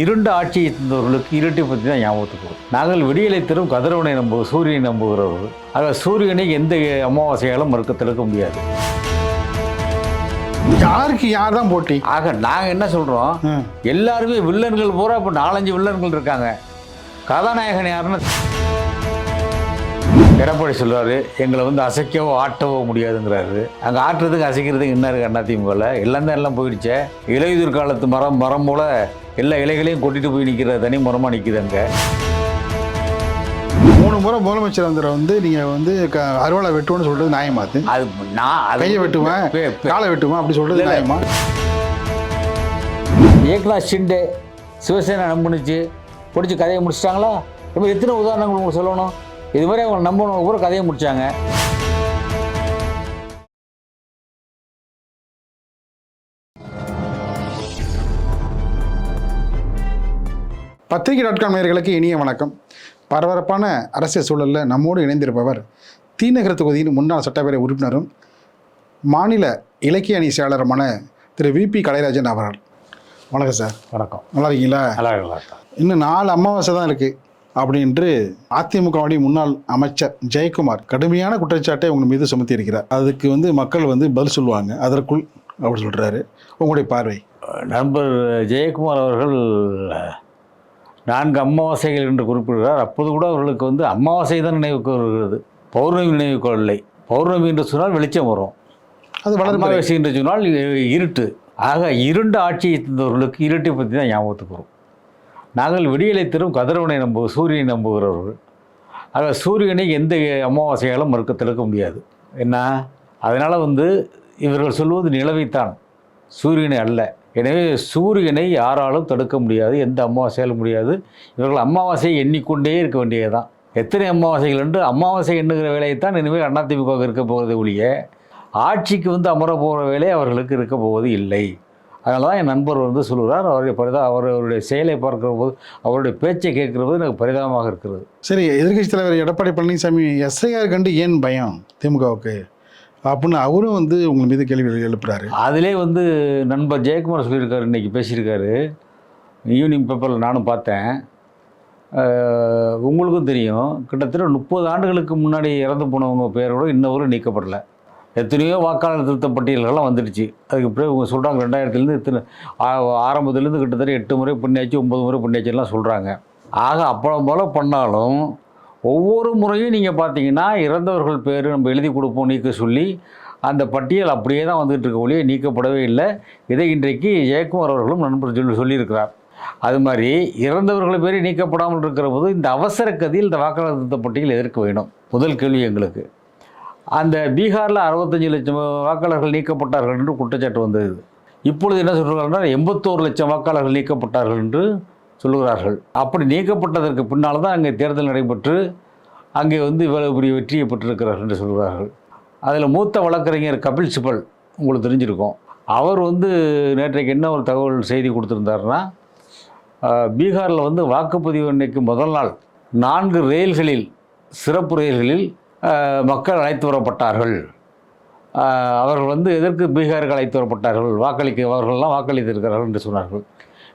இருண்ட ஆட்சியை தந்தவர்களுக்கு இருட்டை பற்றி தான் ஞாபகத்துக்கு வரும். நாங்கள் விடியலை தரும் கதிரவனை நம்பு சூரியனை நம்புகிறவர்கள். ஆக சூரியனை எந்த அமாவாசையாலும் மறுக்க தடுக்க முடியாது. யாருக்கு யார் தான் போட்டி? ஆக நாங்கள் என்ன சொல்கிறோம். எல்லாருமே வில்லன்கள் பூரா இப்போ நாலஞ்சு வில்லன்கள் இருக்காங்க. கதாநாயகன் யாருன்னு எடப்பாடி சொல்றாரு எங்களை வந்து அசைக்கவோ ஆட்டவோ முடியாதுங்கிறாரு. அங்கே ஆட்டுறதுக்கு அசைக்கிறதுக்கு என்ன இருக்கு அண்ணா திமுகவில் எல்லாம் தான் எல்லாம் போயிடுச்சே. இலையுதிர் காலத்து மரம் மரம் போல எல்லா இலைகளையும் கொட்டிட்டு போய் நிற்கிற தனி மரமாக நிற்கிது அங்கே. மூணு முறை முதலமைச்சர் வந்துற வந்து நீங்க வந்து க- அறுவாலை வெட்டுவோன்னு சொல்றது நியாயமாத்து அது? நான் கையை வெட்டுவேன் காலை வெட்டுவேன் அப்படி இல்ல. நியாயமா? ஏக்நாத் ஷிண்டே சிவசேனா நம்பினுச்சு. பிடிச்சி கதையை முடிச்சிட்டாங்களா? இப்போ எத்தனை உதாரணங்கள் உங்களுக்கு சொல்லணும்? இது மாதிரி அவங்க நம்பணும் கூட கதையை முடிச்சாங்க. பத்திரிகை டாட் காம் நேயர்களுக்கு இனிய வணக்கம். பரபரப்பான அரசியல் சூழலில் நம்மோடு இணைந்திருப்பவர் தீநகர தொகுதியின் முன்னாள் சட்டப்பேரவை உறுப்பினரும் மாநில இலக்கிய அணி செயலாளருமான திரு விபி கலைராஜன் அவர்கள். வணக்கம் சார். வணக்கம். நல்லா இருக்கீங்களா? நல்லா இன்னும் நாலு அமாவாசை தான் இருக்குது அப்படின்று அதிமுகவுடைய முன்னாள் அமைச்சர் ஜெயக்குமார் கடுமையான குற்றச்சாட்டை உங்கள் மீது சுமத்தி இருக்கிறார் அதுக்கு வந்து மக்கள் வந்து பதில் சொல்லுவாங்க. அதற்குள் அப்படி சொல்கிறாரு உங்களுடைய பார்வை. நண்பர் ஜெயக்குமார் அவர்கள் நான்கு அமாவாசைகள் என்று குறிப்பிடுகிறார். அப்போது கூட அவர்களுக்கு வந்து அமாவாசை தான் நினைவுக்கு வருகிறது பௌர்ணமி நினைவுக்கு வரவில்லை பௌர்ணமி என்று சொன்னால் வெளிச்சம் வரும். அது வளர்ந்து அமாவாசை என்று சொன்னால் இருட்டு. ஆக இருண்ட ஆட்சியை தந்தவர்களுக்கு இருட்டை பற்றி தான் ஞாபகத்துக்கு வரும். நாங்கள் விடியலை தரும் கதிரவனை நம்பு சூரியனை நம்புகிறவர்கள். ஆக சூரியனை எந்த அமாவாசையாலும் மறுக்க தடுக்க முடியாது. என்ன? அதனால் வந்து இவர்கள் சொல்வது நிலவைத்தான். சூரியனை அல்ல. எனவே சூரியனை யாராலும் தடுக்க முடியாது எந்த அமாவாசையாலும் முடியாது. இவர்கள் அமாவாசையை எண்ணிக்கொண்டே இருக்க வேண்டியதுதான். எத்தனை அமாவாசைகள் என்று அமாவாசை எண்ணுகிற வேலையைத்தான் இனிமேல் அதிமுக இருக்க போகிறது ஒழிய ஆட்சிக்கு வந்து அமர போகிற வேலை அவர்களுக்கு இருக்க போவது இல்லை. அதனால தான் என் நண்பர் வந்து சொல்கிறார் அவருடைய பரிதா அவர் அவருடைய செயலை பார்க்கிற போது அவருடைய பேச்சை கேட்கிற போது எனக்கு பரிதாபமாக இருக்கிறது. சரி எதிர்கட்சித் தலைவர் எடப்பாடி பழனிசாமி எஸ்ஐஆர் கண்டு ஏன் பயம் திமுகவுக்கு? அப்படின்னு அவரும் வந்து உங்கள் மீது கேள்வி எழுப்புறாரு. அதிலே வந்து நண்பர் ஜெயக்குமார் சொல்லியிருக்காரு இன்றைக்கி பேசியிருக்காரு. ஈவினிங் பேப்பரில் நானும் பார்த்தேன். உங்களுக்கும் தெரியும் கிட்டத்தட்ட முப்பது ஆண்டுகளுக்கு முன்னாடி இறந்து போனவங்க பேரோடு இன்னவரும் நீக்கப்படலை. எத்தனையோ வாக்காளர் திருத்த பட்டியல்கள்லாம் வந்துடுச்சு. அதுக்கு பிறகு இவங்க சொல்கிறாங்க ரெண்டாயிரத்துலேருந்து இத்தனை ஆரம்பத்துலேருந்து கிட்டத்தட்ட எட்டு முறை பண்ணியாச்சு ஒம்பது முறை பண்ணியாச்சுலாம் சொல்கிறாங்க ஆக அப்பளம் போல் பண்ணாலும் ஒவ்வொரு முறையும் நீங்கள் பார்த்தீங்கன்னா இறந்தவர்கள் பேர் நம்ம எழுதி கொடுப்போம் நீக்க சொல்லி அந்த பட்டியல் அப்படியே தான் வந்துகிட்டு இருக்க ஒழிய நீக்கப்படவே இல்லை. இதை இன்றைக்கு ஜெயக்குமார் அவர்களும் நண்பர் சொல்லி சொல்லியிருக்கிறார். அது மாதிரி இறந்தவர்கள் பேர் நீக்கப்படாமல் இருக்கிற போது இந்த அவசர கதியில் இந்த வாக்காளர் திருத்த பட்டியல் எதிர்க்க வேணும்? முதல் கேள்வி எங்களுக்கு. அந்த பீகாரில் அறுபத்தஞ்சு லட்சம் வாக்காளர்கள் நீக்கப்பட்டார்கள் என்று குற்றச்சாட்டு வந்தது. இப்பொழுது என்ன சொல்கிறாங்கன்னா எண்பத்தோரு லட்சம் வாக்காளர்கள் நீக்கப்பட்டார்கள் என்று சொல்லுகிறார்கள். அப்படி நீக்கப்பட்டதற்கு பின்னால் தான் அங்கே தேர்தல் நடைபெற்று அங்கே வந்து இவ்வளவு பெரிய வெற்றியை பெற்றிருக்கிறார்கள் என்று சொல்கிறார்கள் அதில் மூத்த வழக்கறிஞர் கபில் சிபல் உங்களுக்கு தெரிஞ்சிருக்கும். அவர் வந்து நேற்றைக்கு என்ன ஒரு தகவல் செய்தி கொடுத்துருந்தாருன்னா பீகாரில் வந்து வாக்குப்பதிவு அன்னைக்கு முதல் நாள் நான்கு ரயில்களில் சிறப்பு ரயில்களில் மக்கள் அழைத்து வரப்பட்டார்கள். அவர்கள் வந்து எதற்கு பீகாருக்கு அழைத்து வரப்பட்டார்கள்? வாக்களிக்க அவர்கள்லாம் வாக்களித்திருக்கிறார்கள் என்று சொன்னார்கள்.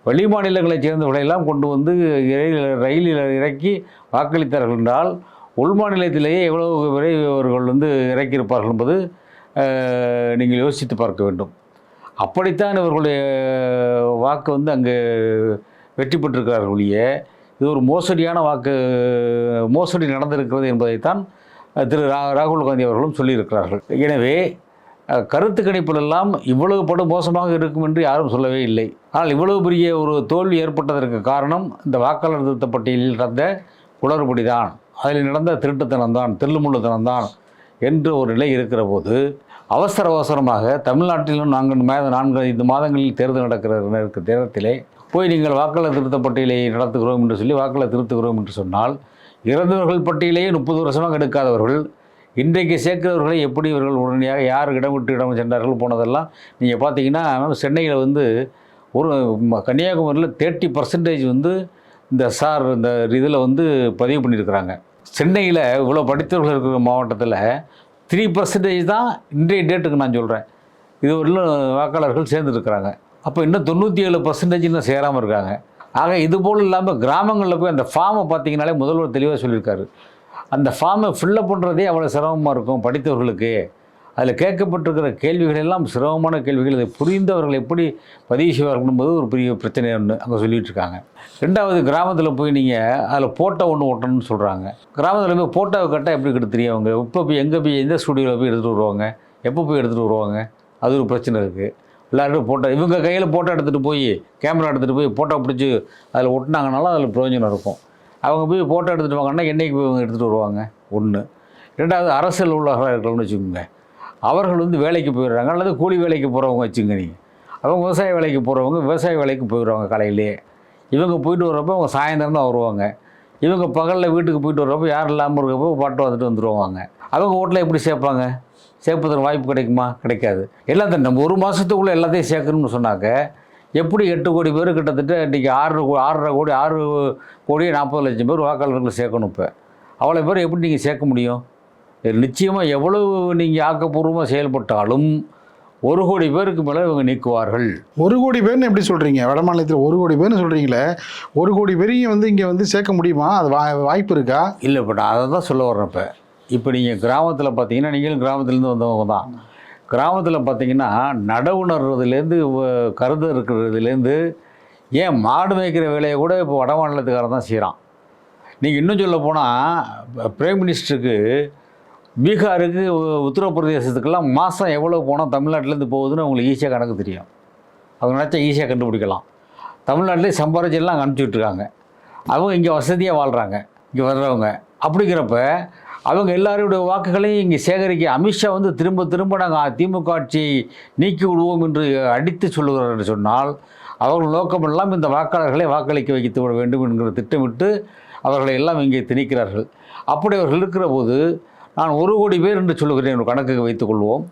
வெளி மாநிலங்களைச் சேர்ந்தவர்களை எல்லாம் கொண்டு வந்து ரயிலில் இறக்கி வாக்களித்தார்கள் என்றால் உள் மாநிலத்திலேயே எவ்வளவு வரை அவர்கள் வந்து இறக்கியிருப்பார்கள் என்பது நீங்கள் யோசித்து பார்க்க வேண்டும். அப்படித்தான் இவர்களுடைய வாக்கு வந்து அங்கே வெற்றி பெற்றிருக்கிறார்கள் ஒழிய இது ஒரு மோசடியான வாக்கு மோசடி நடந்திருக்கிறது என்பதைத்தான் திரு ரா ராகுல் காந்தி அவர்களும் சொல்லியிருக்கிறார்கள். எனவே கருத்து கணிப்பிலெல்லாம் இவ்வளவு படு மோசமாக இருக்கும் என்று யாரும் சொல்லவே இல்லை. ஆனால் இவ்வளவு பெரிய ஒரு தோல்வி ஏற்பட்டதற்கு காரணம் இந்த வாக்காளர் திருத்த பட்டியலில் நடந்த குளறுபடி தான். அதில் நடந்த திருட்டுத்தனம் தான் தில்லுமுள்ளுத்தனம் தான் என்று ஒரு நிலை இருக்கிற போது அவசர அவசரமாக தமிழ்நாட்டிலும் நான்கு மாத நான்கு ஐந்து மாதங்களில் தேர்தல் நடக்கிற இருக்க நேரத்திலே போய் நீங்கள் வாக்காளர் திருத்த பட்டியலை நடத்துகிறோம் என்று சொல்லி வாக்காளர் திருத்துகிறோம் என்று சொன்னால் இறந்தவர்கள் பட்டியலேயே முப்பது வருஷமாக எடுக்காதவர்கள் இன்றைக்கு சேர்க்கிறவர்களை எப்படி இவர்கள் உடனடியாக யார் இடம் விட்டு இடம் சென்றார்கள் போனதெல்லாம் நீங்கள் பார்த்தீங்கன்னா சென்னையில் வந்து ஒரு கன்னியாகுமரியில் தேர்ட்டி பர்சன்டேஜ் வந்து இந்த சார் இந்த இதில் வந்து பதிவு பண்ணியிருக்கிறாங்க. சென்னையில் இவ்வளோ படித்தவர்கள் இருக்கிற மாவட்டத்தில் த்ரீ பர்சன்டேஜ் தான் இன்றைய டேட்டுக்கு நான் சொல்கிறேன் இது வரலும் வாக்காளர்கள் சேர்ந்துருக்கிறாங்க. அப்போ இன்னும் தொண்ணூற்றி ஏழு பர்சன்டேஜ் இன்னும் சேராமல் இருக்காங்க. ஆக இது போல் இல்லாமல் கிராமங்களில் போய் அந்த ஃபார்மை பார்த்தீங்கனாலே முதல்வர் தெளிவாக சொல்லியிருக்காரு. அந்த ஃபார்மை ஃபில்லப் பண்ணுறதே அவ்வளோ சிரமமாக இருக்கும் படித்தவர்களுக்கு. அதில் கேட்கப்பட்டிருக்கிற கேள்விகள் எல்லாம் சிரமமான கேள்விகள். இதை புரிந்தவர்கள் எப்படி பதிவு செய்வார்கள் என்பது ஒரு பெரிய பிரச்சனை ஒன்று அங்கே சொல்லிகிட்டு இருக்காங்க. ரெண்டாவது கிராமத்தில் போய் நீங்கள் அதில் போட்டோ ஒன்று ஓட்டணும்னு சொல்கிறாங்க கிராமத்தில் போய் போட்டோவை கட்டால் எப்படி கிட்ட தெரியும் அவங்க? இப்போ போய் எங்கே போய் எந்த ஸ்டுடியோவில் போய் எடுத்துகிட்டு வருவாங்க? எப்போ போய் எடுத்துகிட்டு வருவாங்க? அது ஒரு பிரச்சனை இருக்குது எல்லாரும் ஃபோட்டோ இவங்க கையில் ஃபோட்டோ எடுத்துகிட்டு போய் கேமரா எடுத்துகிட்டு போய் ஃபோட்டோ பிடிச்சி அதில் ஒட்டினாங்கனாலும் அதில் பிரயோஜனம் இருக்கும். அவங்க போய் ஃபோட்டோ எடுத்துகிட்டு வாங்கன்னா என்னைக்கு போய் இவங்க எடுத்துகிட்டு வருவாங்க? ஒன்று ரெண்டாவது அரசியல் உள்ளவர்களாக இருக்கணும்னு வச்சுக்கோங்க. அவர்கள் வந்து வேலைக்கு போயிடுறாங்க. அல்லது கூலி வேலைக்கு போகிறவங்க வச்சுங்க நீங்கள் அவங்க விவசாய வேலைக்கு போகிறவங்க விவசாய வேலைக்கு போயிடுவாங்க காலையிலேயே இவங்க போயிட்டு வர்றப்போ அவங்க சாயந்தரம் தான் வருவாங்க. இவங்க பகலில் வீட்டுக்கு போயிட்டு வரப்போ யாரும் இல்லாமல் இருக்கப்போ பாட்டு வந்துட்டு வந்துடுவாங்க அவங்க ஓட்டில் எப்படி சேர்ப்பாங்க? சேர்ப்பதற்கு வாய்ப்பு கிடைக்குமா? கிடைக்காது. எல்லாத்தையும் நம்ம ஒரு மாதத்துக்குள்ளே எல்லாத்தையும் சேர்க்கணும்னு சொன்னாக்க எப்படி எட்டு கோடி பேர் கிட்டத்தட்ட இன்றைக்கி ஆறு ஆறரை கோடி ஆறு கோடி நாற்பது லட்சம் பேர் வாக்காளர்களை சேர்க்கணும் இப்போ. அவ்வளோ பேர் எப்படி நீங்கள் சேர்க்க முடியும்? நிச்சயமாக எவ்வளவு நீங்கள் ஆக்கப்பூர்வமாக செயல்பட்டாலும் ஒரு கோடி பேருக்கு மேலே இவங்க நீக்குவார்கள். ஒரு கோடி பேர்னு எப்படி சொல்கிறீங்க வட மாநிலத்தில் ஒரு கோடி பேர்னு சொல்கிறீங்களே ஒரு கோடி பேரையும் வந்து இங்கே வந்து சேர்க்க முடியுமா? அது வா வாய்ப்பு இருக்கா? இல்லை இப்போ நான் அதை தான் சொல்ல வர்றேன் இப்போ. இப்போ நீங்கள் கிராமத்தில் பார்த்தீங்கன்னா நீங்களும் கிராமத்துலேருந்து வந்தவங்க தான். கிராமத்தில் பார்த்தீங்கன்னா நடவுணர்றதுலேருந்து வ- கருது இருக்கிறதுலேருந்து ஏன் மாடு மேய்க்கிற வேலையை கூட இப்போ வட மாநிலத்துக்காரன் தான் செய்கிறான் நீங்கள் இன்னும் சொல்ல போனால் பிரைம் மினிஸ்டருக்கு பீகாருக்கு உத்தரப்பிரதேசத்துக்கெல்லாம் மாதம் எவ்வளோ போனால் தமிழ்நாட்டிலேருந்து போகுதுன்னு அவங்களுக்கு ஈஸியாக கணக்கு தெரியும். அவங்க நினச்சா ஈஸியாக கண்டுபிடிக்கலாம். தமிழ்நாட்டிலே சம்பாரிச்செல்லாம் அனுப்பிச்சுட்ருக்காங்க அனுப்பிச்சி விட்ருக்காங்க அவங்க இங்கே வசதியாக வாழ்கிறாங்க இங்கே வர்றவங்க. அப்படிங்கிறப்ப அவங்க எல்லாருடைய வாக்குகளையும் இங்கே சேகரிக்க அமித்ஷா வந்து திரும்ப திரும்ப நாங்கள் திமுக ஆட்சியை நீக்கி விடுவோம் என்று அடித்து சொல்லுகிறார் என்று சொன்னால் அவர்கள் நோக்கமெல்லாம் இந்த வாக்காளர்களை வாக்களிக்க வைத்து விட வேண்டும் என்கிற திட்டமிட்டு அவர்களை எல்லாம் இங்கே திணிக்கிறார்கள். அப்படி அவர்கள் இருக்கிற போது நான் ஒரு கோடி பேர் என்று சொல்லுகிறேன் ஒரு கணக்குக்கு வைத்துக்கொள்வோம்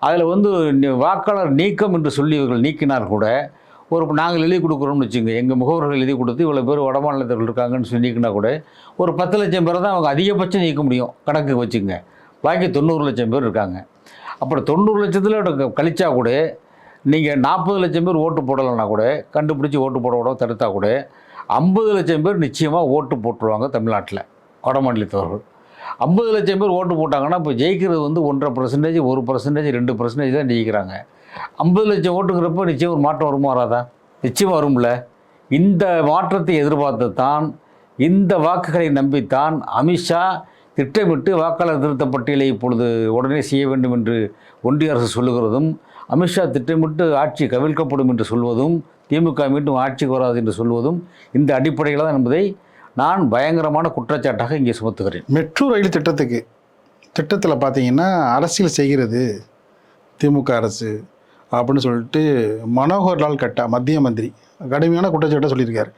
அதில் வந்து வாக்காளர் நீக்கம் என்று சொல்லி இவர்கள் நீக்கினார் கூட ஒரு நாங்கள் எழுதி கொடுக்குறோம்னு வச்சுங்க எங்கள் முகவர்கள் எழுதி கொடுத்து இவ்வளோ பேர் வட இருக்காங்கன்னு சொன்னீங்கன்னா நீக்கினா கூட ஒரு பத்து லட்சம் பேரை தான் அவங்க அதிகபட்சம் நீக்க முடியும் கணக்குக்கு வச்சுங்க. பாக்கி தொண்ணூறு லட்சம் பேர் இருக்காங்க. அப்புறம் தொண்ணூறு லட்சத்தில் கழிச்சா கூட நீங்கள் நாற்பது லட்சம் பேர் ஓட்டு போடலைன்னா கூட கண்டுபிடிச்சி ஓட்டு போட விட தடுத்தா கூட ஐம்பது லட்சம் பேர் நிச்சயமாக ஓட்டு போட்டுருவாங்க தமிழ்நாட்டில் வடமாநிலத்தவர்கள் ஐம்பது லட்சம் பேர் ஓட்டு போட்டாங்கன்னா இப்போ ஜெயிக்கிறது வந்து ஒன்றரை பர்சன்டேஜ் ஒரு பர்சன்டேஜ் ரெண்டு பர்சன்டேஜ் தான் ஜெயிக்கிறாங்க. ஐம்பது லட்சம் ஓட்டுங்கிறப்ப நிச்சயம் ஒரு மாற்றம் வருமா வராதா? நிச்சயம் வரும்ல. இந்த மாற்றத்தை எதிர்பார்த்து தான் இந்த வாக்குகளை நம்பித்தான் அமித்ஷா திட்டமிட்டு வாக்காளர் திருத்த பட்டியலை இப்பொழுது உடனே செய்ய வேண்டும் என்று ஒன்றிய அரசு சொல்லுகிறதும் அமித்ஷா திட்டமிட்டு ஆட்சி கவிழ்க்கப்படும் என்று சொல்வதும் திமுக மீண்டும் ஆட்சிக்கு வராது என்று சொல்வதும் இந்த அடிப்படையில் தான் என்பதை நான் பயங்கரமான குற்றச்சாட்டாக இங்கே சுமத்துகிறேன். மெட்ரோ ரயில் திட்டத்துக்கு திட்டத்தில் பார்த்தீங்கன்னா அரசியல் செய்கிறது திமுக அரசு. அப்படின்னு சொல்லிட்டு மனோகர் லால் கட்டா மத்திய மந்திரி கடுமையான குற்றச்சாட்டை சொல்லியிருக்காரு.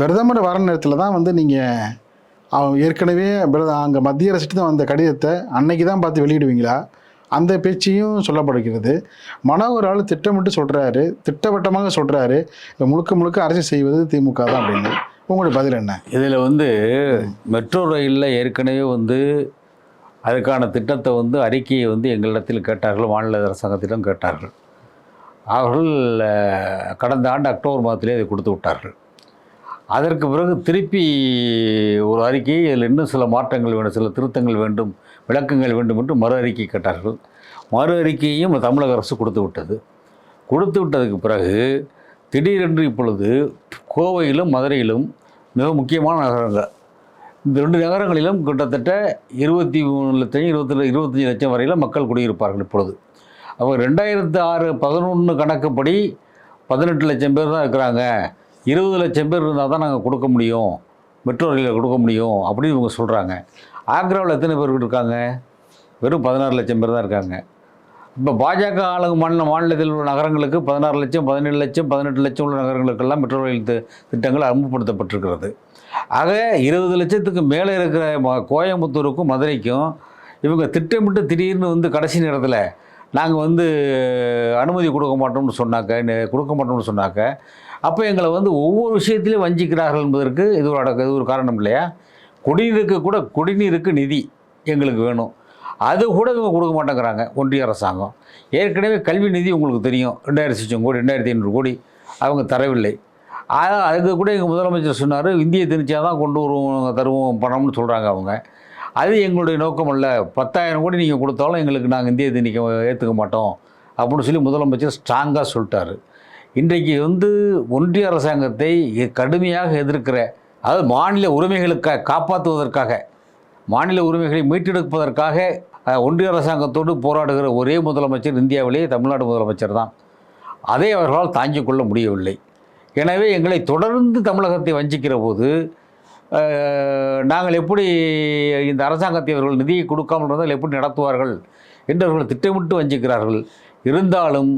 பிரதமர் வர நேரத்தில் தான் வந்து நீங்கள் அவன் ஏற்கனவே பிரத அங்கே மத்திய அரசுட்டு தான் வந்த கடிதத்தை அன்னைக்கு தான் பார்த்து வெளியிடுவீங்களா? அந்த பேச்சையும் சொல்லப்படுகிறது. மனோகர் ஆள் திட்டமிட்டு சொல்கிறாரு திட்டவட்டமாக சொல்கிறாரு முழுக்க முழுக்க அரசு செய்வது திமுக தான் அப்படின்னு. உங்களுடைய பதில் என்ன? இதில் வந்து மெட்ரோ ரயிலில் ஏற்கனவே வந்து அதுக்கான திட்டத்தை வந்து அறிக்கையை வந்து எங்களிடத்தில் கேட்டார்கள் மாநில அரசாங்கத்திடம் கேட்டார்கள். அவர்கள் கடந்த ஆண்டு அக்டோபர் மாதத்திலே அதை கொடுத்து விட்டார்கள். அதற்கு பிறகு திருப்பி ஒரு அறிக்கையை இதில் இன்னும் சில மாற்றங்கள் வேண்டும் சில திருத்தங்கள் வேண்டும் விளக்கங்கள் வேண்டும் என்று மறு அறிக்கை கேட்டார்கள். மறு அறிக்கையையும் தமிழக அரசு கொடுத்து விட்டது. கொடுத்து விட்டதுக்கு பிறகு திடீரென்று இப்பொழுது கோவையிலும் மதுரையிலும் மிக முக்கியமான நகரங்கள் இந்த ரெண்டு நகரங்களிலும் கிட்டத்தட்ட இருபத்தி மூணு லட்சம் இருபத்தி இருபத்தஞ்சி லட்சம் வரையில் மக்கள் குடியிருப்பார்கள் இப்பொழுது. அப்போ ரெண்டாயிரத்து ஆறு பதினொன்று கணக்குப்படி பதினெட்டு லட்சம் பேர் தான் இருக்கிறாங்க. இருபது லட்சம் பேர் இருந்தால் தான் நாங்கள் கொடுக்க முடியும். மெட்ரோ ரயிலில் கொடுக்க முடியும் அப்படின்னு இவங்க சொல்கிறாங்க ஆக்ராவில் எத்தனை பேர் இருக்காங்க? வெறும் பதினாறு லட்சம் பேர் தான் இருக்காங்க. இப்போ பாஜக ஆளுங்க மாநில மாநிலத்தில் உள்ள நகரங்களுக்கு பதினாறு லட்சம் பதினேழு லட்சம் பதினெட்டு லட்சம் உள்ள நகரங்களுக்கெல்லாம் மெட்ரோ ரயில் திட்டங்கள் அறிமுகப்படுத்தப்பட்டிருக்கிறது. ஆக இருபது லட்சத்துக்கு மேலே இருக்கிற ம- கோயம்புத்தூருக்கும் மதுரைக்கும் இவங்க திட்டமிட்டு திடீர்னு வந்து கடைசி நேரத்தில் நாங்கள் வந்து அனுமதி கொடுக்க மாட்டோம்னு சொன்னாக்க கொடுக்க மாட்டோம்னு சொன்னாக்க அப்போ எங்களை வந்து ஒவ்வொரு விஷயத்திலையும் வஞ்சிக்கிறார்கள் என்பதற்கு இது ஒரு அடக்க இது ஒரு காரணம் இல்லையா? குடிநீருக்கு கூட குடிநீருக்கு நிதி எங்களுக்கு வேணும். அது கூட இவங்க கொடுக்க மாட்டேங்கிறாங்க ஒன்றிய அரசாங்கம். ஏற்கனவே கல்வி நிதி உங்களுக்கு தெரியும் ரெண்டாயிரத்தி லட்சம் கோடி ரெண்டாயிரத்தி ஐநூறு கோடி அவங்க தரவில்லை. ஆனால் அதுக்கு கூட எங்கள் முதலமைச்சர் சொன்னார் இந்திய திணிச்சா தான் கொண்டு வருவோம் தருவோம் பணம்னு சொல்கிறாங்க அவங்க. அது எங்களுடைய நோக்கம் அல்ல. பத்தாயிரம் கோடி நீங்கள் கொடுத்தாலும் எங்களுக்கு நாங்கள் இந்திய திணிக்க ஏற்றுக்க மாட்டோம். அப்படின்னு சொல்லி முதலமைச்சர் ஸ்ட்ராங்காக சொல்லிட்டார். இன்றைக்கு வந்து ஒன்றிய அரசாங்கத்தை கடுமையாக எதிர்க்கிற அதாவது மாநில உரிமைகளுக்காக காப்பாற்றுவதற்காக மாநில உரிமைகளை மீட்டெடுப்பதற்காக ஒன்றிய அரசாங்கத்தோடு போராடுகிற ஒரே முதலமைச்சர் இந்தியாவிலேயே தமிழ்நாடு முதலமைச்சர் தான். அதை அவர்களால் தாங்கிக் கொள்ள முடியவில்லை. எனவே எங்களை தொடர்ந்து தமிழகத்தை வஞ்சிக்கிற போது நாங்கள் எப்படி இந்த அரசாங்கத்தை அவர்கள் நிதியை கொடுக்காமல் இருந்தால் எப்படி நடத்துவார்கள் என்று அவர்கள் திட்டமிட்டு வஞ்சிக்கிறார்கள். இருந்தாலும்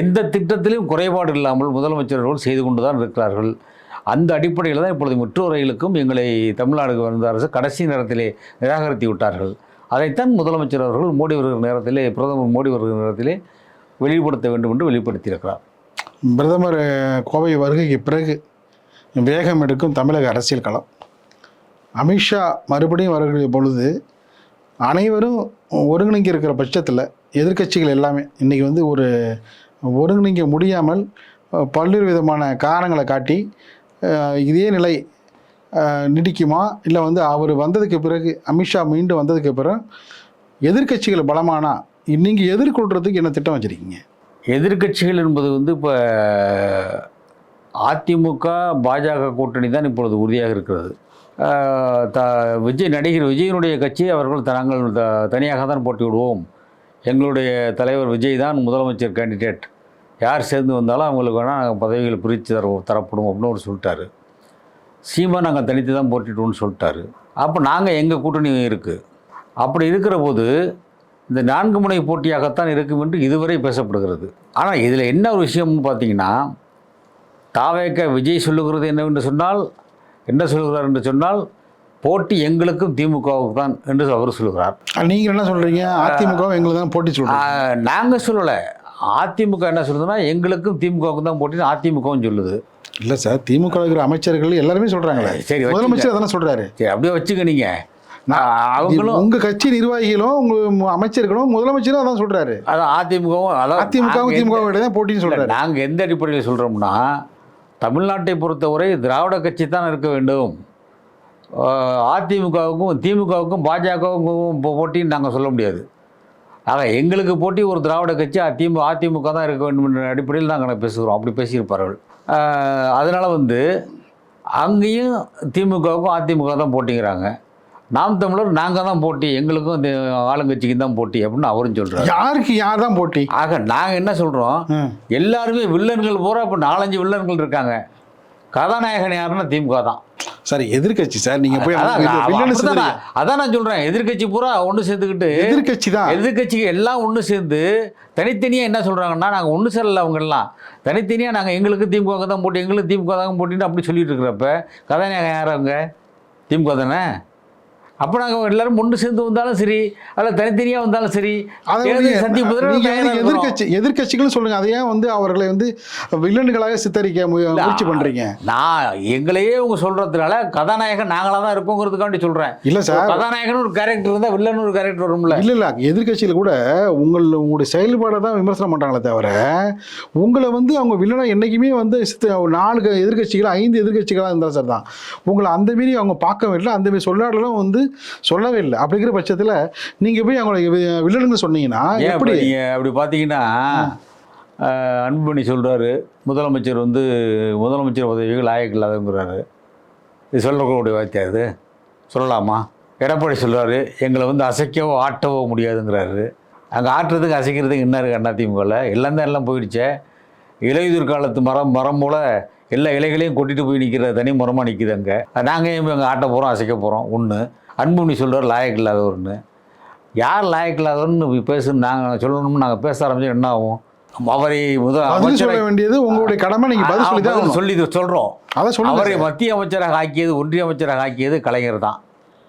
எந்த திட்டத்திலும் குறைபாடு இல்லாமல் முதலமைச்சர்கள் செய்து கொண்டு தான் இருக்கிறார்கள். அந்த அடிப்படையில் தான் இப்பொழுது மெட்ரோ ரயிலுக்கும் எங்களை தமிழ்நாடு வந்த அரசு கடைசி நேரத்திலே நிராகரித்து விட்டார்கள். அதைத்தான் முதலமைச்சர் அவர்கள் மோடி வருகிற நேரத்திலே பிரதமர் மோடி வருகிற நேரத்திலே வெளிப்படுத்த வேண்டும் என்று வெளிப்படுத்தியிருக்கிறார். பிரதமர் கோவை வருகைக்கு பிறகு வேகம் எடுக்கும் தமிழக அரசியல் களம். அமித்ஷா மறுபடியும் வரக்கூடிய பொழுது அனைவரும் ஒருங்கிணைங்க இருக்கிற பட்சத்தில் எதிர்க்கட்சிகள் எல்லாமே இன்றைக்கி வந்து ஒரு ஒருங்கிணைக்க முடியாமல் பல்வேறு விதமான காரணங்களை காட்டி இதே நிலை நீடிக்குமா? இல்லை வந்து அவர் வந்ததுக்கு பிறகு அமித்ஷா மீண்டும் வந்ததுக்கு பிறகு எதிர்க்கட்சிகள் பலமானா நீங்கள் எதிர்கொள்கிறதுக்கு என்ன திட்டம் வச்சுருக்கீங்க? எதிர்க்கட்சிகள் என்பது வந்து இப்போ அதிமுக பாஜக கூட்டணி தான் இப்பொழுது உறுதியாக இருக்கிறது. த விஜய் நடிகர் விஜயனுடைய கட்சி அவர்கள் நாங்கள் த தனியாக தான் போட்டி விடுவோம் எங்களுடைய தலைவர் விஜய் தான் முதலமைச்சர் கேண்டிடேட் யார் சேர்ந்து வந்தாலும் அவங்களுக்கு வேணால் நாங்கள் பதவிகள் பிரித்து தர தரப்படும் அப்படின்னு அவர் சொல்லிட்டாரு. சீமா நாங்கள் தனித்து தான் போட்டிட்டோம்னு சொல்லிட்டாரு. அப்போ நாங்கள் எங்கள் கூட்டணி இருக்குது அப்படி இருக்கிற போது இந்த நான்கு முனை போட்டியாகத்தான் இருக்கும் என்று இதுவரை பேசப்படுகிறது. ஆனால் இதில் என்ன ஒரு விஷயம்னு பார்த்தீங்கன்னா தாவேக்க விஜய் சொல்லுகிறது என்னவென்று சொன்னால் என்ன சொல்கிறார் என்று சொன்னால் போட்டி எங்களுக்கும் திமுகவுக்கு தான் என்று அவர் சொல்கிறார். நீங்கள் என்ன சொல்கிறீங்க அதிமுக எங்களுக்கு தான் போட்டி சொல்கிறீங்க நாங்கள் சொல்லலை. அதிமுக என்ன சொல்லுதுன்னா எங்களுக்கும் திமுகவுக்கு தான் போட்டின்னு அதிமுகவும் சொல்லுது. இல்லை சார் திமுக இருக்கிற அமைச்சர்கள் எல்லாருமே சொல்கிறாங்களே சரி. முதலமைச்சர் தானே சொல்கிறாரு சரி அப்படியே வச்சுக்க நீங்கள் அவங்களும் உங்க கட்சி நிர்வாகிகளும் உங்க அமைச்சர்களும் முதலமைச்சரும் அதான் சொல்றாரு. அதான் அதிமுகவும் அதிமுகவும் நாங்க எந்த- திமுக தான் போட்டின்னு சொல்றாரு. நாங்கள் எந்த அடிப்படையில் சொல்கிறோம்னா தமிழ்நாட்டை பொறுத்தவரை திராவிட கட்சி தான் இருக்க வேண்டும். அதிமுகவுக்கும் திமுகவுக்கும் பாஜகவுக்கும் போட்டின்னு நாங்கள் சொல்ல முடியாது. ஆக எங்களுக்கு போட்டி ஒரு திராவிட கட்சி அதிமுக அதிமுக தான் இருக்க வேண்டும் என்ற அடிப்படையில் நாங்கள் பேசுகிறோம். அப்படி பேசியிருப்பார்கள். அதனால் வந்து அங்கேயும் திமுகவுக்கும் அதிமுக தான் போட்டிங்கிறாங்க. நாம் தமிழர் நாங்கள் தான் போட்டி எங்களுக்கும் இந்த ஆளுங்கட்சிக்கு தான் போட்டி அப்படின்னு அவரும் சொல்கிறார் யாருக்கு யார் தான் போட்டி? ஆக நாங்கள் என்ன சொல்கிறோம். எல்லாருமே வில்லன்கள் பூரா இப்போ நாலஞ்சு வில்லன்கள் இருக்காங்க. கதாநாயகன் யாருன்னா திமுக தான். சரி எதிர்க்கட்சி சார் நீங்க போய் அதான். நான் சொல்கிறேன் எதிர்க்கட்சி பூரா ஒன்று சேர்ந்துக்கிட்டு எதிர்க்கட்சி தான். எதிர்க்கட்சிக்கு எல்லாம் ஒன்று சேர்ந்து தனித்தனியாக என்ன சொல்கிறாங்கன்னா நாங்கள் ஒன்று சேரல அவங்க எல்லாம் தனித்தனியாக நாங்கள் எங்களுக்கு திமுக தான் போட்டி எங்களுக்கு திமுக தான் போட்டின்னு அப்படி சொல்லிட்டு இருக்கிறப்ப கதாநாயகன் யார் அவங்க? திமுக தானே? அப்போ நாங்கள் எல்லாரும் ஒன்று சேர்ந்து வந்தாலும் சரி அல்ல தனித்தனியாக வந்தாலும் சரி. எதிர்க்கட்சி எதிர்க்கட்சிகள் சொல்லுங்க அதை ஏன் வந்து அவர்களை வந்து வில்லன்களாக சித்தரிக்க முயற்சி பண்றீங்க. நான் எங்களையே அவங்க சொல்றதுனால கதாநாயகன் நாங்களாக தான் இருக்கோங்கிறதுக்காண்டி சொல்றேன். இல்ல சார். கதாநாயகன் ஒரு கேரக்டர் இருந்தா வில்லன் ஒரு கேரக்டர் வரும்ல. இல்ல இல்ல எதிர்க்கட்சியில் கூட உங்கள் உங்களுடைய செயல்பாடை தான் விமர்சனம் பண்றாங்களே தவிர உங்களை வந்து அவங்க வில்லனை என்னைக்குமே வந்து சித்த- நாலு எதிர்க்கட்சிகள் ஐந்து எதிர்க்கட்சிகளாக இருந்தால் சார் தான் உங்களை அந்த மாரி அவங்க பார்க்கவே இல்லை அந்த மாரி சொல்லாடலும் வந்து சொல்லவே இல்லை அப்படிங்கிற பட்சத்தில் நீங்க போய் அவங்களை வில்லனுங்க சொன்னீங்கன்னா எப்படி அப்படி நீங்க அப்படி பார்த்தீங்கன்னா அன்புமணி சொல்றாரு முதலமைச்சர் வந்து முதலமைச்சர் பதவிகள் லாயக்கு இல்லாதங்கிறாரு இது சொல்லக்கூடிய வார்த்தையா இது சொல்லலாமா? எடப்பாடி சொல்றாரு எங்களை வந்து அசைக்கவோ ஆட்டவோ முடியாதுங்கிறாரு. அங்கே ஆட்டுறதுக்கு அசைக்கிறதுக்கு என்ன இருக்குது அதிமுகவில் எல்லாம் தான் எல்லாம் போயிடுச்சே. இலையுதிர் காலத்து மரம் மரம் போல் எல்லா இலைகளையும் கொட்டிட்டு போய் நிற்கிற தனி மரமாக நிற்கிது அங்கே. நாங்கள் அங்கே ஆட்ட போகிறோம் அசைக்க போகிறோம் ஒன்று அன்புமணி சொல்கிறார் லாயக்கு இல்லாதவர்னு. யார் லாயக்கு இல்லாதவர்னு பேசுன்னு நாங்கள் சொல்லணும்னு நாங்கள் பேச ஆரம்பிச்சா என்ன ஆகும்? அவரை முதல் சொல்ல வேண்டியது உங்களுடைய கடமை நீங்க பதில் சொல்லி தான். சொல்லி சொல்கிறோம் அதை சொல்லுங்க அவரை. மத்திய அமைச்சராக ஆக்கியது ஒன்றிய அமைச்சராக ஆக்கியது கலைஞர் தான்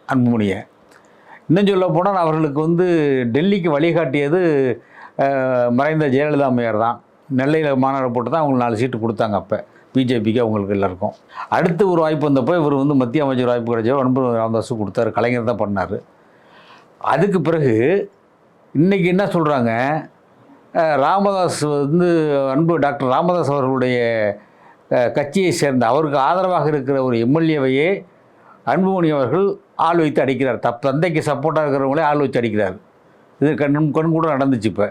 அன்புமணியை. இன்னும் சொல்ல போனால் அவர்களுக்கு வந்து டெல்லிக்கு வழிகாட்டியது மறைந்த ஜெயலலிதா அம்மையார் தான். நெல்லையில் மாநாடு போட்டு தான் அவங்களுக்கு நாலு சீட்டு கொடுத்தாங்க அப்போ. பிஜேபிக்கு அவங்களுக்கு எல்லாருக்கும். அடுத்து ஒரு வாய்ப்பு வந்தப்போ இவர் வந்து மத்திய அமைச்சர் வாய்ப்பு கிடைச்சோ அன்பு ராமதாஸ் கொடுத்தாரு. கலைஞர் தான் பண்ணார். அதுக்கு பிறகு இன்றைக்கி என்ன சொல்கிறாங்க ராமதாஸ் வந்து அன்பு டாக்டர் ராமதாஸ் அவர்களுடைய கட்சியை சேர்ந்த அவருக்கு ஆதரவாக இருக்கிற ஒரு எம்எல்ஏவையே அன்புமணி அவர்கள் ஆள் வைத்து அடிக்கிறார். தப் தந்தைக்கு சப்போர்ட்டாக இருக்கிறவங்களே ஆள் வச்சு அடிக்கிறார். இது கண் கண் கூட நடந்துச்சு இப்போ.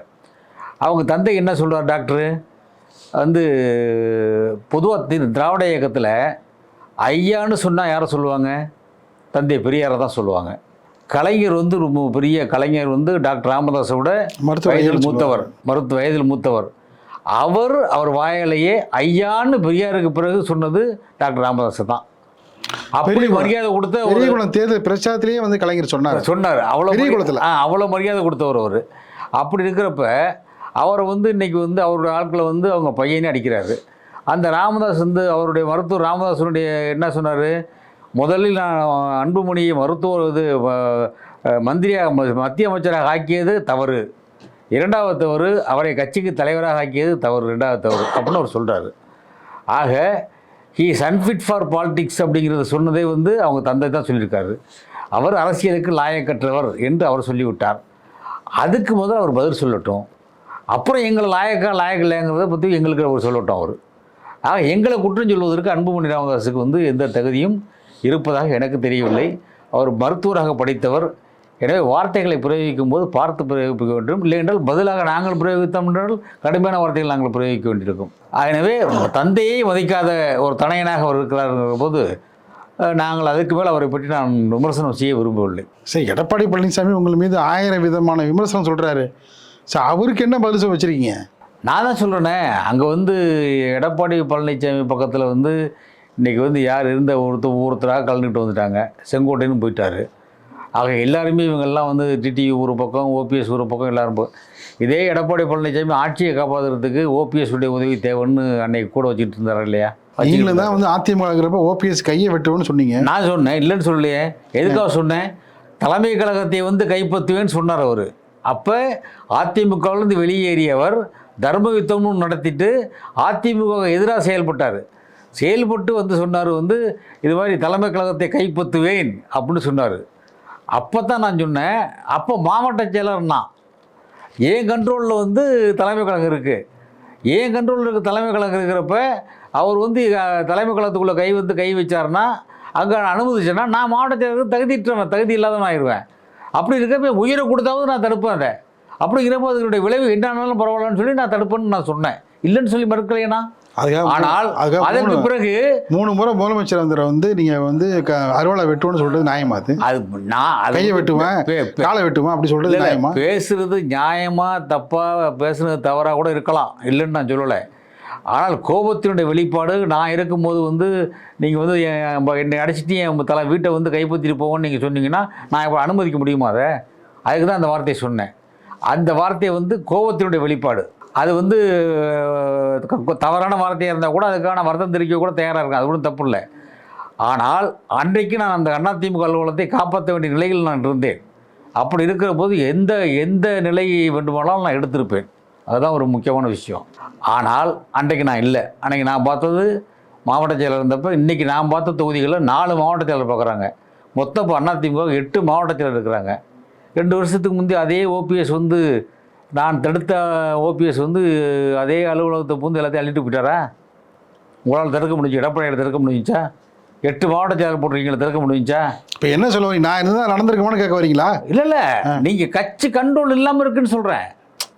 அவங்க தந்தை என்ன சொல்கிறார் டாக்டரு? வந்து பொதுவாக திராவிட இயக்கத்தில் ஐயான்னு சொன்னால் யாரை சொல்லுவாங்க? தந்தை பெரியாரை தான் சொல்லுவாங்க. கலைஞர் வந்து ரொம்ப பெரிய கலைஞர் வந்து டாக்டர் ராமதாஸை விட மருத்துவ வயதில் மூத்தவர். மருத்துவ வயதில் மூத்தவர். அவர் அவர் வாயாலேயே ஐயான்னு பெரியாருக்கு பிறகு சொன்னது டாக்டர் ராமதாஸ் தான். அப்படி மரியாதை கொடுத்த பெரியகுளம் தேர்தல் பிரச்சாரத்திலேயே வந்து கலைஞர் சொன்னார். சொன்னார். அவ்வளோ பெரிய மரியா- குளத்துல. ஆ அவ்வளோ மரியாதை கொடுத்தவர் அவர். அப்படி இருக்கிறப்ப அவரை வந்து இன்றைக்கி வந்து அவருடைய ஆட்களை வந்து அவங்க பையனே அடிக்கிறாரு. அந்த ராமதாஸ் வந்து அவருடைய மருத்துவர் ராமதாசனுடைய என்ன சொன்னார்? முதலில் நான் அன்புமணியை மருத்துவர் இது மந்திரியாக ம- மத்திய அமைச்சராக ஆக்கியது தவறு. இரண்டாவது தவறு அவரை கட்சிக்கு தலைவராக ஆக்கியது தவறு. ரெண்டாவது தவறு அப்படின்னு அவர் சொல்கிறாரு ஆக he is unfit for politics அப்படிங்கிறத சொன்னதே வந்து அவங்க தந்தை தான் சொல்லியிருக்காரு. அவர் அரசியலுக்கு லாயக்கற்றவர் என்று அவர் சொல்லிவிட்டார். அதுக்கு முதல் அவர் பதில் சொல்லட்டும். அப்புறம் எங்களை லாயக்கா லாயக்கு இல்லைங்கிறத பற்றி எங்களுக்கு அவர் சொல்லட்டும் அவர். ஆக எங்களை குற்றம் சொல்வதற்கு அன்புமணி ராமதாஸுக்கு வந்து எந்த தகுதியும் இருப்பதாக எனக்கு தெரியவில்லை. அவர் மருத்துவராக படித்தவர். எனவே வார்த்தைகளை பிரயோகிக்கும் போது பார்த்து பிரயோகிக்க வேண்டும். இல்லை என்றால் பதிலாக நாங்கள் பிரயோகித்தோம் என்றால் கடுமையான வார்த்தைகள் நாங்கள் பிரயோகிக்க வேண்டியிருக்கும். எனவே தந்தையை மதிக்காத ஒரு தனையனாக அவர் இருக்கிறாருங்கிற போது நாங்கள் அதுக்கு மேல் அவரை பற்றி நான் விமர்சனம் செய்ய விரும்பவில்லை. சரி எடப்பாடி பழனிசாமி உங்கள் மீது ஆயிரம் விதமான விமர்சனம் சொல்கிறாரு சரி அவருக்கு என்ன பதில் சொல்ல வச்சிருக்கீங்க? நான் தான் சொல்கிறேனே அங்கே வந்து எடப்பாடி பழனிசாமி பக்கத்தில் வந்து இன்றைக்கி வந்து யார் இருந்த ஒருத்தர் ஒருத்தராக கலந்துக்கிட்டு வந்துட்டாங்க. செங்கோட்டைன்னு போயிட்டாரு. ஆக எல்லாருமே இவங்கெல்லாம் வந்து டிடிவி ஒரு பக்கம் ஓபிஎஸ் ஒரு பக்கம் எல்லாரும் இதே எடப்பாடி பழனிசாமி ஆட்சியை காப்பாற்றுறதுக்கு ஓபிஎஸ் உடைய உதவி தேவைன்னு அன்னைக்கு கூட வச்சுட்டு இருந்தார் இல்லையா? நீங்களும் தான் வந்து அதிமுக இருக்கிறப்ப ஓபிஎஸ் கையை வெட்டுவோன்னு சொன்னீங்க. நான் சொன்னேன் இல்லைன்னு சொல்லலையே. எதுக்காக சொன்னேன்? தலைமை கழகத்தை வந்து கைப்பற்றுவேன்னு சொன்னார் அவர். அப்போ அதிமுகவிலிருந்து வெளியேறியவர் தர்ம யுத்தம்னு நடத்திட்டு அதிமுக எதிராக செயல்பட்டார். செயல்பட்டு வந்து சொன்னார் வந்து இது மாதிரி தலைமை கழகத்தை கைப்பற்றுவேன் அப்படின்னு சொன்னார். அப்போ தான் நான் சொன்னேன் அப்போ மாவட்ட செயலர் நான் என் கண்ட்ரோலில் வந்து தலைமை கழகம் இருக்குது என் கண்ட்ரோலில் இருக்க தலைமை கழகம் இருக்கிறப்ப அவர் வந்து தலைமை கழகத்துக்குள்ளே கை வந்து கை வச்சார்னா அங்கே அனுமதிச்சேன்னா நான் மாவட்ட செயலருக்கு தகுதியற்றவன் தகுதி இல்லாதவன் ஆயிடுவேன் அப்படி இருக்கப்ப உயிரை கொடுத்தாவது நான் தடுப்பேன் அதை. அப்படிங்கிறப்போ அதனுடைய விளைவு என்ன ஆனாலும் பரவாயில்லன்னு சொல்லி நான் தடுப்பேன்னு நான் சொன்னேன். இல்லைன்னு சொல்லி மறுக்கலையேனா ஆனால் அதற்கு பிறகு மூணு முறை முதலமைச்சர் வந்துற வந்து நீங்கள் வந்து அறுவாலை வெட்டுவோன்னு சொல்கிறது நியாயமா அது? அது நான் கையை வெட்டுவேன் காலை வெட்டுவேன் அப்படி சொல்கிறது இல்ல, நியாயமா? பேசுறது நியாயமா தப்பா பேசுனது தவறாக கூட இருக்கலாம். இல்லைன்னு நான் சொல்லலை. ஆனால் கோபத்தினுடைய வெளிப்பாடு நான் இருக்கும்போது வந்து நீங்கள் வந்து என் என்னை அடிச்சிட்டு என் தலை வீட்டை வந்து கைப்பற்றிட்டு போவோன்னு நீங்கள் சொன்னீங்கன்னா நான் இப்போ அனுமதிக்க முடியுமா அதை? அதுக்கு தான் அந்த வார்த்தையை சொன்னேன். அந்த வார்த்தையை வந்து கோபத்தினுடைய வெளிப்பாடு. அது வந்து க- தவறான வார்த்தையாக இருந்தால் கூட அதுக்கான வருத்தம் தெரிவிக்க கூட தயாராக இருக்கும் அது கூட தப்பு இல்லை. ஆனால் அன்றைக்கு நான் அந்த அதிமுக அலுவலகத்தை காப்பாற்ற வேண்டிய நிலையில் நான் இருந்தேன். அப்படி இருக்கிற போது எந்த எந்த நிலையை வேண்டுமானாலும் நான் எடுத்திருப்பேன். அதுதான் ஒரு முக்கியமான விஷயம். ஆனால் அன்றைக்கு நான் இல்லை. அன்றைக்கி நான் பார்த்தது மாவட்ட செயலர் இருந்தப்போ இன்றைக்கி நான் பார்த்த தொகுதிகளில் நாலு மாவட்ட செயலர் பார்க்குறாங்க. மொத்தம் இப்போ அதிமுக எட்டு மாவட்ட செயலர் இருக்கிறாங்க. ரெண்டு வருஷத்துக்கு முந்தைய அதே ஓபிஎஸ் வந்து நான் தடுத்த ஓபிஎஸ் வந்து அதே அலுவலகத்தை பூந்து எல்லாத்தையும் அள்ளிட்டு போயிட்டாரா? உங்களால் தடுக்க முடிஞ்சு எடப்பாடியால் தடுக்க முடிஞ்சுச்சா எட்டு மாவட்ட செயலர் போட்டிருக்கீங்களா தடுக்க முடிஞ்சுச்சா இப்போ என்ன சொல்ல வரீங்க நான் இருந்தால் நடந்திருக்குமான்னு கேட்க வரீங்களா? இல்லை இல்லை. நீங்கள் கட்சி கண்ட்ரோல் இல்லாமல் இருக்குன்னு சொல்கிறேன்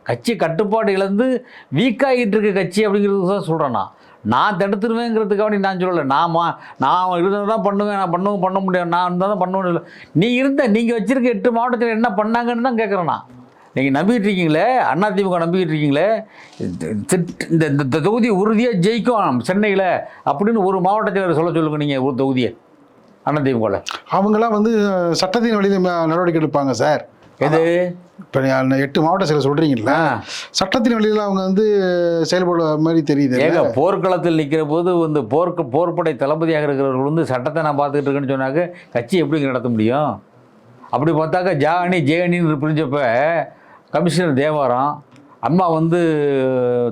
கட்சி கட்டுப்பாடு இழந்து வீக்காகிட்டு இருக்க கட்சி அப்படிங்கிறது தான் சொல்கிறேன் நான். நான் தடுத்துருவேங்கிறதுக்காக நான் சொல்லலை. நான் மா நான் இருந்தால் தான் பண்ணுவேன். நான் பண்ணுவேன் பண்ண முடியும். நான் இருந்தால் தான் பண்ணுவேன் இல்லை நீ இருந்த நீங்கள் வச்சுருக்க எட்டு மாவட்டத்தில் என்ன பண்ணாங்கன்னு தான் கேட்குறேன் நான். நீங்கள் நம்பிக்கிட்டு இருக்கீங்களே? அதிமுக நம்பிக்கிட்டு இருக்கீங்களே? இந்த- இந்த இந்த தொகுதி உறுதியாக ஜெயிக்கும் சென்னையில் அப்படின்னு ஒரு மாவட்டத்தில் சொல்ல சொல்லுங்க நீங்கள் ஒரு தொகுதியை. அதிமுகவில் அவங்களாம் வந்து சட்டத்தின் வழியில் நடவடிக்கை எடுப்பாங்க சார். எது? இப்போ எட்டு மாவட்ட செயலர் சொல்கிறீங்களா சட்டத்தின் வழியில் அவங்க வந்து செயல்படுற மாதிரி தெரியுது ஏங்க போர்க்களத்தில் நிற்கிற போது வந்து போர்க்கு போர்ப்படை தளபதியாக இருக்கிறவர்கள் வந்து சட்டத்தை நான் பார்த்துக்கிட்டு இருக்கேன்னு சொன்னாக்க கட்சி எப்படி நடத்த முடியும்? அப்படி பார்த்தாக்கா ஜா அணி ஜே அணின்னு பிரிஞ்சப்ப கமிஷனர் தேவாரம் அம்மா வந்து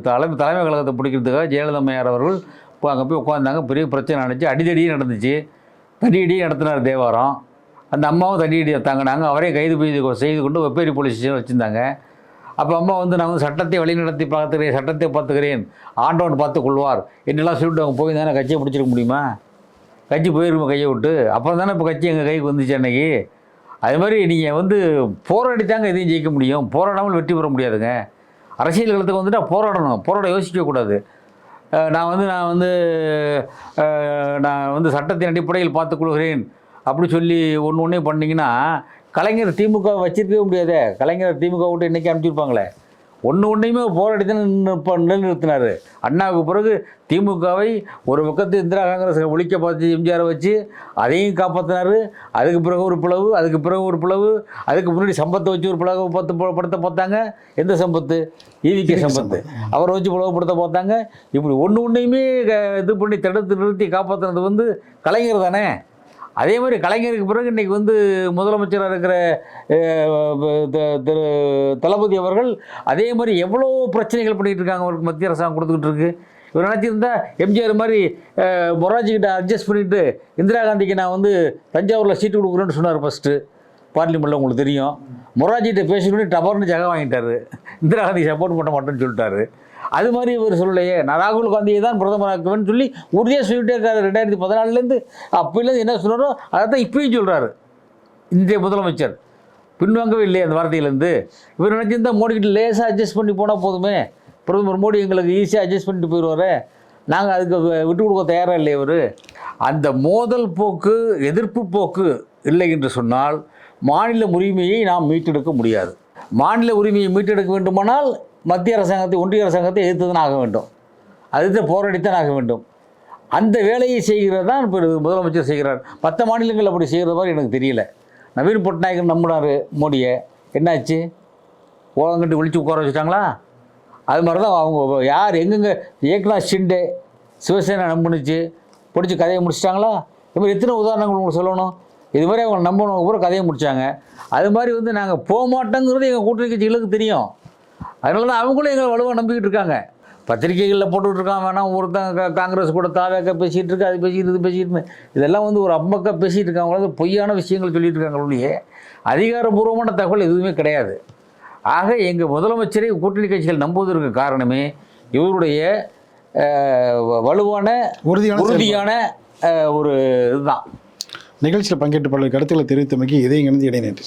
தலைமை தலைமை கழகத்தை பிடிக்கிறதுக்காக ஜெயலலிதா அம்மையார் அவர்கள் இப்போ அங்கே போய் உட்காந்தாங்க பெரிய பிரச்சனை நடந்துச்சு. அடிதடியும் நடந்துச்சு. தடியடியும் நடத்தினார் தேவாரம். அந்த அம்மாவும் தடியடி தாங்கினாங்க அவரே கைது செய்து செய்து கொண்டு வெப்பேரி போலீஸ் ஸ்டேஷன் வச்சுருந்தாங்க. அப்போ அம்மா வந்து நான் வந்து சட்டத்தை வழிநடத்தி பார்த்துக்கிறேன் சட்டத்தை பார்த்துக்கிறேன். ஆண்டவன் பார்த்து கொள்வார் என்னெல்லாம் சொல்லிட்டு அவங்க போய் தானே கட்சியை பிடிச்சிருக்க முடியுமா? கட்சி போயிருமா கையை விட்டு? அப்புறம் தானே இப்போ கட்சி எங்கள் கைக்கு வந்துச்சு அன்னைக்கு. அது மாதிரி நீங்கள் வந்து போராடித்தாங்க எதையும் ஜெயிக்க முடியும். போராடாமல் வெற்றி பெற முடியாதுங்க. அரசியல் களத்துக்கு வந்துட்டால் போராடணும். போராட யோசிக்கக்கூடாது நான் வந்து நான் வந்து நான் வந்து சட்டத்தின் அடிப்படையில் பார்த்துக்கொள்கிறேன் அப்படி சொல்லி ஒன்று ஒன்றே பண்ணிங்கன்னா கலைஞர் திமுக வச்சிருக்கவே முடியாதே. கலைஞர் திமுக விட்டு இன்றைக்கி அனுப்பிச்சிருப்பாங்களே. ஒன்று ஒன்றையுமே போராடி தான் நின்று நிலைநிறுத்தினார். அண்ணாவுக்கு பிறகு திமுகவை ஒரு பக்கத்து இந்திரா காங்கிரஸ் ஒழிக்க பார்த்து எம்ஜிஆரை வச்சு அதையும் காப்பாற்றினார் அதுக்கு பிறகு ஒரு பிளவு அதுக்கு பிறகு ஒரு பிளவு அதுக்கு முன்னாடி சம்பத்தை வச்சு ஒரு பிளவு பார்த்து படத்தை பார்த்தாங்க. எந்த சம்பத்து? ஈவிகே சம்பத்து. அவரை வச்சு பிளவுபடுத்த பார்த்தாங்க. இப்படி ஒன்று ஒன்றையுமே இது பண்ணி தடுத்து நிறுத்தி காப்பாற்றினது வந்து கலைஞர் தானே? அதே மாதிரி கலைஞருக்கு பிறகு இன்றைக்கி வந்து முதலமைச்சராக இருக்கிற த- திரு தளபதி அவர்கள் அதே மாதிரி எவ்வளோ பிரச்சனைகள் பண்ணிகிட்டு இருக்காங்க அவருக்கு மத்திய அரசாங்கம் கொடுத்துக்கிட்டு இருக்கு. இவர் நினச்சிருந்தா எம்ஜிஆர் மாதிரி மொராஜிக்கிட்ட அட்ஜஸ்ட் பண்ணிவிட்டு இந்திரா காந்திக்கு நான் வந்து தஞ்சாவூரில் சீட்டு கொடுக்குறேன்னு சொன்னார் ஃபஸ்ட்டு பார்லிமெண்ட்டில் உங்களுக்கு தெரியும். மொராஜிகிட்ட பேசணுன்னு டபர்னு ஜெக வாங்கிட்டார். இந்திரா காந்தி சப்போர்ட் பண்ண மாட்டேன்னு சொல்லிட்டாரு. அது மாதிரி இவர் சொல்லலையே. நான் ராகுல் காந்தியை தான் பிரதமராக்குவேன்னு சொல்லி உறுதியாக சொல்லிட்டே இருக்காரு. ரெண்டாயிரத்தி பதினாலுலேருந்து அப்போலேருந்து என்ன சொன்னாரோ அதை தான் இப்பயும் சொல்கிறாரு இந்திய முதலமைச்சர். பின்வாங்கவே இல்லையே அந்த வார்த்தையிலேருந்து இவர் நினச்சிருந்தா மோடிக்கிட்ட லேசாக அட்ஜஸ்ட் பண்ணி போனால் போதுமே. பிரதமர் மோடி எங்களுக்கு ஈஸியாக அட்ஜஸ்ட் பண்ணிட்டு போயிடுவாரு நாங்கள் அதுக்கு விட்டு கொடுக்க தயாராக இல்லை இவர். அந்த மோதல் போக்கு எதிர்ப்பு போக்கு இல்லை என்று சொன்னால் மாநில உரிமையை நாம் மீட்டெடுக்க முடியாது. மாநில உரிமையை மீட்டெடுக்க வேண்டுமானால் மத்திய அரசாங்கத்தை ஒன்றிய அரசாங்கத்தை எதிர்த்து ஆக வேண்டும். அதுக்கு போராடித்தான் ஆக வேண்டும். அந்த வேலையை செய்கிறது தான் இப்போ முதலமைச்சர் செய்கிறார். மற்ற மாநிலங்கள் அப்படி செய்கிற மாதிரி எனக்கு தெரியல. நவீன் பட்நாயக் நம்பினார் மோடியை. என்னாச்சு? ஓலங்கட்டு ஒழிச்சு உட்கார வச்சுட்டாங்களா? அது மாதிரி தான் அவங்க யார் எங்கெங்கே ஏக்நாத் ஷிண்டே சிவசேனா நம்பினுச்சு. பிடிச்சி கதையை முடிச்சிட்டாங்களா? இது மாதிரி எத்தனை உதாரணங்கள் உங்களுக்கு சொல்லணும்? இது மாதிரி அவங்க நம்பணும். பூரா கதையை முடித்தாங்க அது மாதிரி வந்து நாங்கள் போக மாட்டோங்கிறது எங்கள் கூட்டணி கட்சிகளுக்கு தெரியும். அதனால தான் அவங்களும் எங்களை வலுவாக நம்பிக்கிட்டு இருக்காங்க. பத்திரிகைகளில் போட்டுக்கிட்டு இருக்கான் வேணாம் ஒருத்தன் கா- காங்கிரஸ் கூட தாவேக்க பேசிகிட்டு இருக்கு அது பேசிட்டு இது பேசிட்டு இதெல்லாம் வந்து ஒரு அம்மக்கா பேசிகிட்டு இருக்காங்க வந்து பொய்யான விஷயங்கள் சொல்லிட்டு இருக்காங்க ஒழிய அதிகாரபூர்வமான தகவல் எதுவுமே கிடையாது. ஆக எங்கள் முதலமைச்சரை கூட்டணி கட்சிகள் நம்புவதற்கு காரணமே இவருடைய வலுவான உறுதியான உறுதியான ஒரு இதுதான். நிகழ்ச்சியில் பங்கேற்று பல கருத்துக்களை தெரிவித்தமைக்கு இதை இணைந்து இடைநேற்று